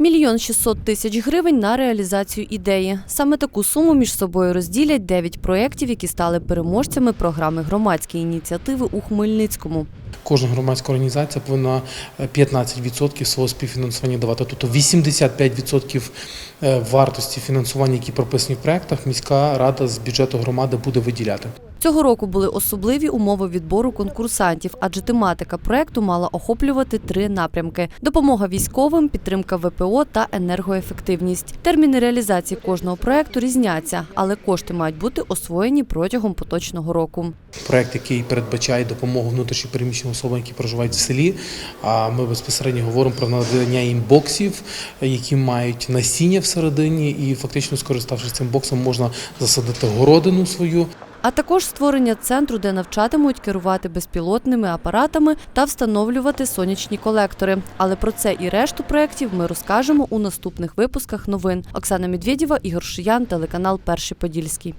Мільйон 600 тисяч гривень на реалізацію ідеї. Саме таку суму між собою розділять 9 проєктів, які стали переможцями програми громадської ініціативи у Хмельницькому. Кожна громадська організація повинна е, 15% свого співфінансування давати. Тобто 85% е, вартості фінансування, які прописані в проектах, міська рада з бюджету громади буде виділяти. Цього року були особливі умови відбору конкурсантів, адже тематика проекту мала охоплювати три напрямки: допомога військовим, підтримка ВПО та енергоефективність. Терміни реалізації кожного проекту різняться, але кошти мають бути освоєні протягом поточного року. Проект, який передбачає допомогу внутрішньопереміщеним особам, які проживають в селі. А ми безпосередньо говоримо про надання їм боксів, які мають насіння всередині, і фактично, скориставшись цим боксом, можна засадити городину свою. А також створення центру, де навчатимуть керувати безпілотними апаратами та встановлювати сонячні колектори. Але про це і решту проєктів ми розкажемо у наступних випусках новин. Оксана Медведєва, Ігор Шиян, телеканал Перший Подільський.